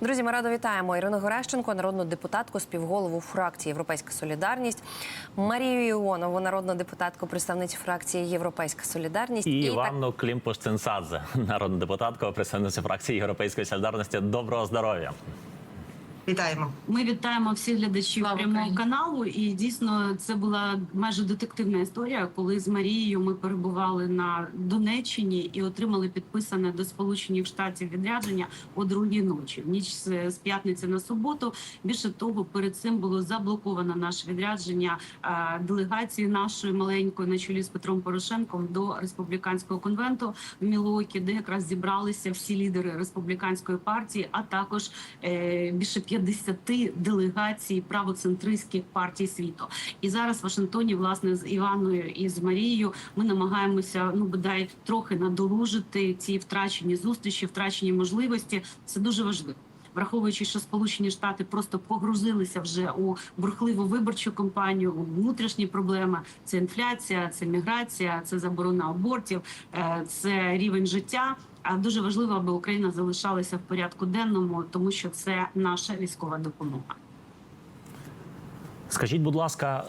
Друзі, ми радо вітаємо Ірину Горещенко, народну депутатку, співголову фракції Європейська Солідарність, Марію Іонову, народну депутатку, представницю фракції Європейська Солідарність І і Іванну Клімпуш Цинсадзе, народну депутатку, представницю фракції Європейської солідарності. Доброго здоров'я. Вітаємо. Ми вітаємо всіх глядачів Слава прямого Україні. каналу. І дійсно це була майже детективна історія, коли з Марією ми перебували на Донеччині і отримали підписане до Сполучених Штатів відрядження о другій ночі, в ніч з з п'ятниці на суботу. Більше того, перед цим було заблоковано наше відрядження е, делегації нашої маленької на чолі з Петром Порошенком до республіканського конвенту в Мілуокі, де якраз зібралися всі лідери республіканської партії, а також е, більше 50 делегацій правоцентристських партій світу. І зараз в Вашингтоні, власне, з Іваною і з Марією ми намагаємося ну бодай трохи надолужити ці втрачені зустрічі, втрачені можливості. Це дуже важливо. Враховуючи, що Сполучені Штати просто погрузилися вже у бурхливу виборчу кампанію, у внутрішні проблеми. Це інфляція, це міграція, це заборона абортів, е, це рівень життя. Дуже важливо, аби Україна залишалася в порядку денному, тому що це наша військова допомога. Скажіть, будь ласка,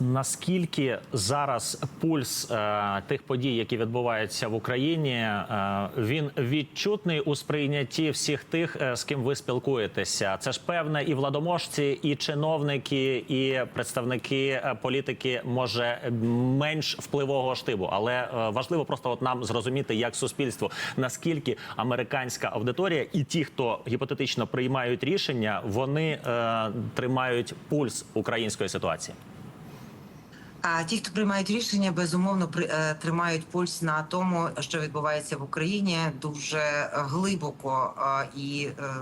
е, наскільки зараз пульс е, тих подій, які відбуваються в Україні, е, він відчутний у сприйнятті всіх тих, з ким ви спілкуєтеся? Це ж певне і владоможці, і чиновники, і представники політики, може менш впливового штибу, але важливо просто от нам зрозуміти, як суспільство, наскільки американська аудиторія і ті, хто гіпотетично приймають рішення, вони тримають пульс української ситуації. А ті, хто приймають рішення, безумовно е, тримають пульс на тому, що відбувається в Україні, дуже глибоко е, і. е,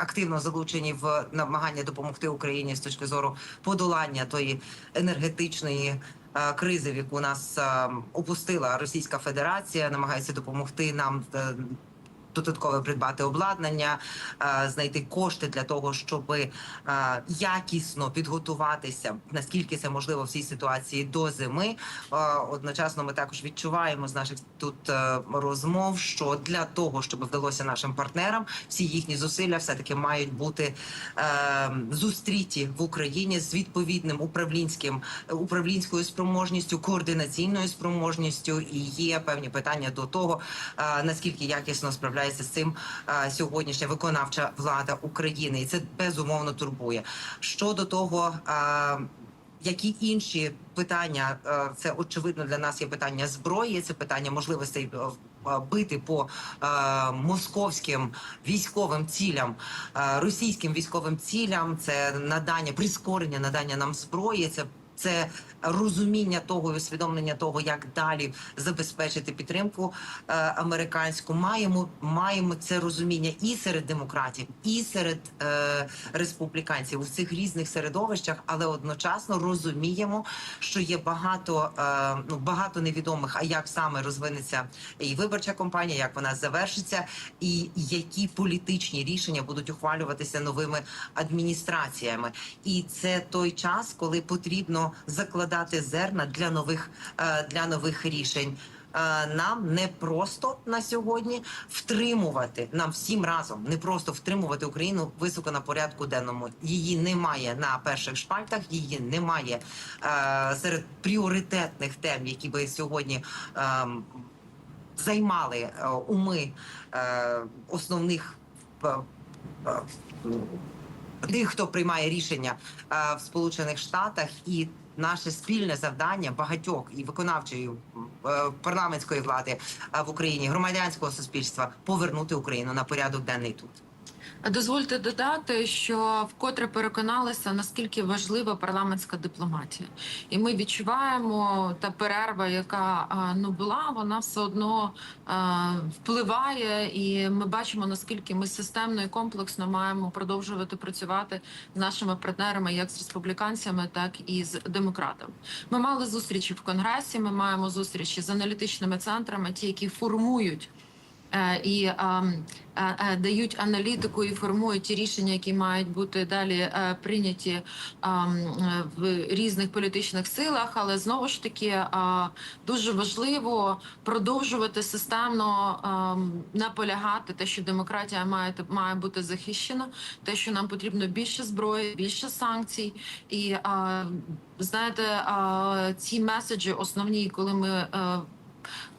Активно залучені в намагання допомогти Україні з точки зору подолання тої енергетичної е, кризи, в яку нас е, опустила Російська Федерація, намагається допомогти нам е, додатково придбати обладнання, е, знайти кошти для того, щоб е, якісно підготуватися, наскільки це можливо в цій ситуації до зими. Е, Одночасно ми також відчуваємо з наших тут розмов, що для того, щоб вдалося нашим партнерам, всі їхні зусилля все таки мають бути зустріті в Україні з відповідним управлінським управлінською спроможністю, координаційною спроможністю, і є певні питання до того, наскільки якісно справляється з цим е, сьогоднішня виконавча влада України, і це безумовно турбує. Щодо того. е, які інші питання е, це очевидно для нас є питання зброї, це питання можливостей бити по московським військовим цілям, російським військовим цілям, це надання прискорення надання нам зброї. Це це розуміння того і усвідомлення того, як далі забезпечити підтримку е, американську. Маємо маємо це розуміння і серед демократів, і серед е, республіканців у цих різних середовищах, але одночасно розуміємо, що є багато е, ну багато невідомих. А як саме розвинеться і виборча кампанія, як вона завершиться, і які політичні рішення будуть ухвалюватися новими адміністраціями. І це той час, коли потрібно закладати зерна для нових е, для нових рішень. Е, Нам не просто на сьогодні втримувати нам всім разом, не просто втримувати Україну високо на порядку денному. Її немає на перших шпальтах, її немає е, серед пріоритетних тем, які би сьогодні ем, займали е, уми е, основних тих, хто приймає рішення е, в Сполучених Штатах, і наше спільне завдання багатьох і виконавчої е, парламентської влади е, в Україні, громадянського суспільства повернути Україну на порядок денний тут. Дозвольте додати, що вкотре переконалися, наскільки важлива парламентська дипломатія, і ми відчуваємо та перерва, яка ну була, вона все одно впливає, і ми бачимо наскільки ми системно і комплексно маємо продовжувати працювати з нашими партнерами, як з республіканцями, так і з демократами. Ми мали зустрічі в конгресі. Ми маємо зустрічі з аналітичними центрами, ті, які формують і ем, е, е, дають аналітику і формують ті рішення, які мають бути далі е, прийняті ем, е, в різних політичних силах. Але знову ж таки е, дуже важливо продовжувати системно ем, наполягати те, що демократія має має бути захищена, те, що нам потрібно більше зброї, більше санкцій, і е, знаєте, е, ці меседжі основні, коли ми.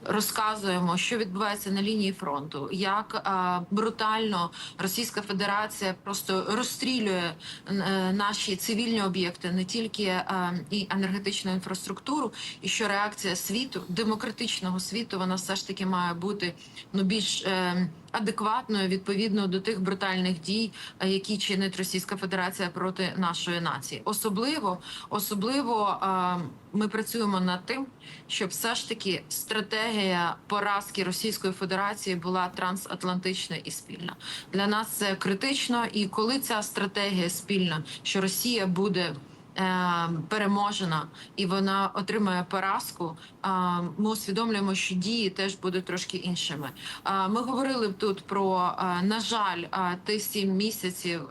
Розказуємо, що відбувається на лінії фронту, як е, брутально Російська Федерація просто розстрілює е, наші цивільні об'єкти, не тільки е, і енергетичну інфраструктуру, і що реакція світу, демократичного світу, вона все ж таки має бути ну більш е, адекватною відповідно до тих брутальних дій, е, які чинить Російська Федерація проти нашої нації. Особливо, особливо е, ми працюємо над тим, щоб все ж таки стратегія поразки Російської Федерації була трансатлантична і спільна. Для нас це критично. І коли ця стратегія спільна, що Росія буде. Е, Переможена і вона отримає поразку. Ми усвідомлюємо, що дії теж будуть трошки іншими. Ми говорили тут про на жаль, ти ті сім місяців.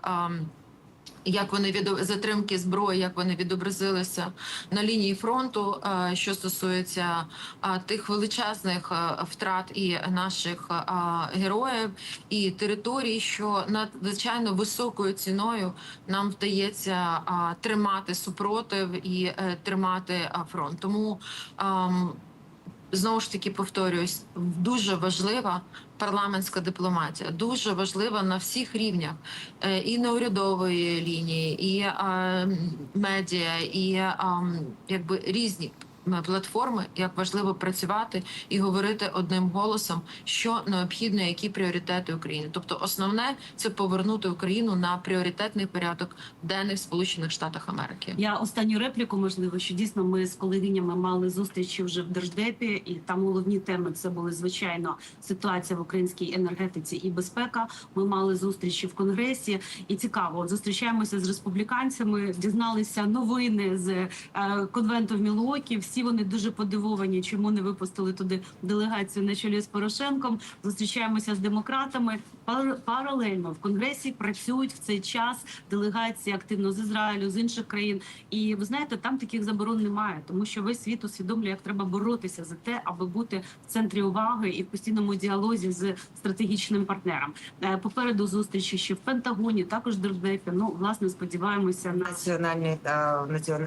Як вони від затримки зброї, як вони відобразилися на лінії фронту, е, що стосується е, тих величезних е, втрат і наших героїв і територій, що надзвичайно високою ціною нам вдається тримати супротив і тримати фронт. Тому ем, знову ж таки повторююсь, дуже важлива парламентська дипломатія, дуже важлива на всіх рівнях е, і на урядової лінії, і е, медіа, і е, якби різні. Платформи, як важливо працювати і говорити одним голосом, що необхідно, які пріоритети України. Тобто, основне це повернути Україну на пріоритетний порядок денний в Сполучених Штатах Америки. Я останню репліку, можливо, що дійсно ми з колегинями мали зустрічі вже в держдепі, і там головні теми це були звичайно ситуація в українській енергетиці і безпека. Ми мали зустрічі в конгресі, і цікаво, зустрічаємося з республіканцями, дізналися новини з е, конвенту в Мілуокі. Всі вони дуже подивовані, чому не випустили туди делегацію на чолі з Порошенком. Зустрічаємося з демократами. Пар- Паралельно в конгресі працюють в цей час делегації активно з Ізраїлю, з інших країн. І ви знаєте, там таких заборон немає, тому що весь світ усвідомлює, як треба боротися за те, аби бути в центрі уваги і в постійному діалозі з стратегічним партнером. Е, Попереду зустрічі ще в Пентагоні, також Держдепі. Ну власне сподіваємося на Національні е,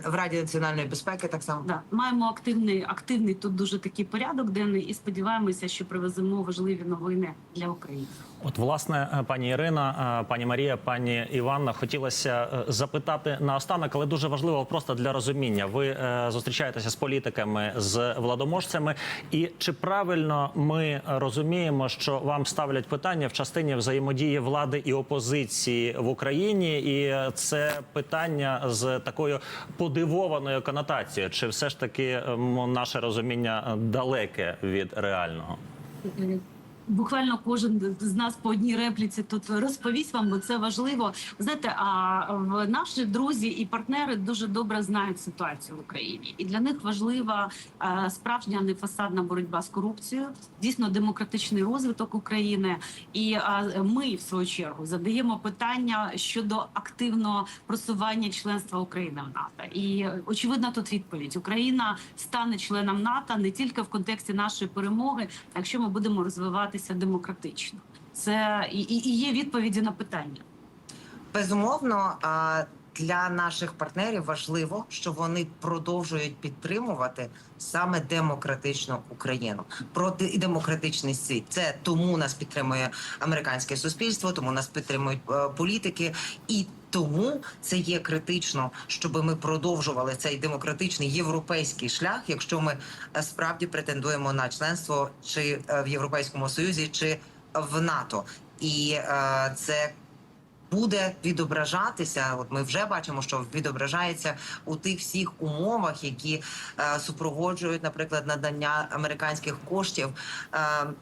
в Раді національної безпеки так само. Да, маємо активний активний тут дуже такий порядок денний, і сподіваємося, що привеземо важливі новини для України. От, власне, е, пані Ірина, е, пані Марія, пані Іванна, хотілося е, запитати наостанок, але дуже важливо просто для розуміння. Ви зустрічаєтеся з політиками, з владоможцями, і чи правильно ми розуміємо, що вам ставлять питання в частині взаємодії влади і опозиції в Україні, і це питання з такою подивованою конотацією? Чи все ж таки наше розуміння далеке від реального? Буквально кожен з нас по одній репліці тут розповість вам, бо це важливо. Знаєте, а наші друзі і партнери дуже добре знають ситуацію в Україні, і для них важлива е, справжня нефасадна боротьба з корупцією, дійсно демократичний розвиток України. І ми, в свою чергу, задаємо питання щодо активного просування членства України в НАТО. І очевидна тут відповідь: Україна стане членом НАТО не тільки в контексті нашої перемоги, а якщо ми будемо розвиватися демократично. Це і, і є відповіді на питання. Безумовно, для наших партнерів важливо, що вони продовжують підтримувати саме демократичну Україну проти демократичний світ. Це тому нас підтримує американське суспільство, тому нас підтримують е, політики і. Тому це є критично, щоб ми продовжували цей демократичний європейський шлях, якщо ми е, справді претендуємо на членство чи е, в Європейському Союзі, чи в НАТО, і е, це буде відображатися. От ми вже бачимо, що відображається у тих всіх умовах, які е, супроводжують, наприклад, надання американських коштів е,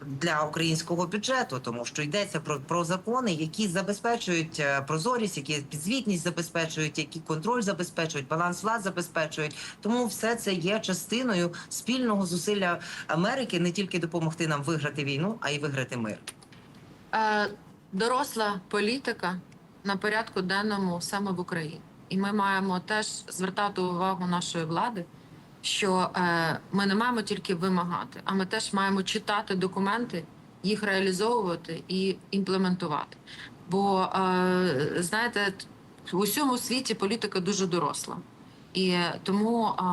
для українського бюджету, тому що йдеться про, про закони, які забезпечують е, прозорість, які підзвітність забезпечують, які контроль забезпечують, баланс влад забезпечують. Тому все це є частиною спільного зусилля Америки не тільки допомогти нам виграти війну, а й виграти мир. Е, доросла політика на порядку денному саме в Україні. І ми маємо теж звертати увагу нашої влади, що е, ми не маємо тільки вимагати, а ми теж маємо читати документи, їх реалізовувати і імплементувати. Бо е, знаєте, в усьому світі політика дуже доросла, і тому е,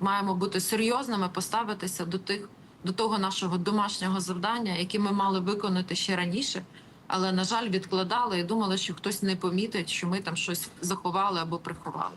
маємо бути серйозними, поставитися до тих до того нашого домашнього завдання, яке ми мали виконати ще раніше, але на жаль, відкладали і думали, що хтось не помітить, що ми там щось заховали або приховали.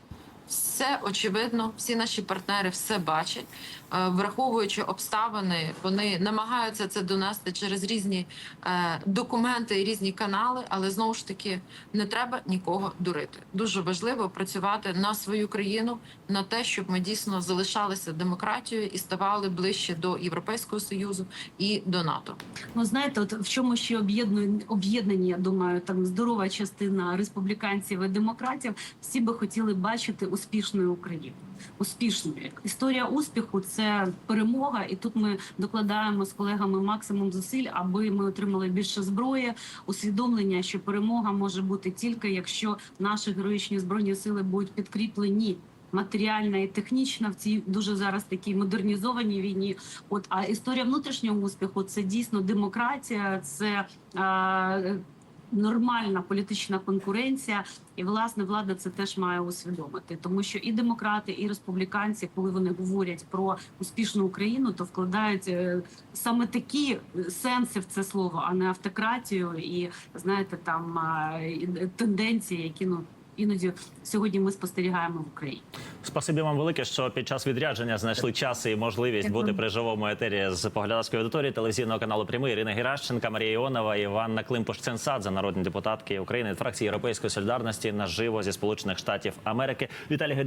Все очевидно, всі наші партнери все бачать, Е, враховуючи обставини, вони намагаються це донести через різні е, документи і різні канали, але знову ж таки не треба нікого дурити. Дуже важливо працювати на свою країну, на те, щоб ми дійсно залишалися демократією і ставали ближче до Європейського союзу і до НАТО. Ну знаєте, от в чому ще об'єднує об'єднані, я думаю, там здорова частина республіканців і демократів. Всі би хотіли бачити успішною Україну. Успішною історія успіху це перемога, і тут ми докладаємо з колегами максимум зусиль, аби ми отримали більше зброї, усвідомлення, що перемога може бути тільки якщо наші героїчні збройні сили будуть підкріплені. Матеріальна і технічна в цій дуже зараз такій модернізованій війні. От а історія внутрішнього успіху це дійсно демократія, це е, нормальна політична конкуренція. І власне влада це теж має усвідомити, тому що і демократи, і республіканці, коли вони говорять про успішну Україну, то вкладають е, саме такі сенси в це слово, а не автократію і знаєте, там е, тенденції, які ну іноді сьогодні ми спостерігаємо в Україні. Спасибі вам велике, що під час відрядження знайшли час і можливість Дякую. бути при живому етері з поглядацької аудиторії телевізійного каналу Прямий Ірина Геращенка, Марія Іонова, Іванна Климпуш ценсадзе народні депутатки України фракції Європейської солідарності наживо зі Сполучених Штатів Америки. Віталій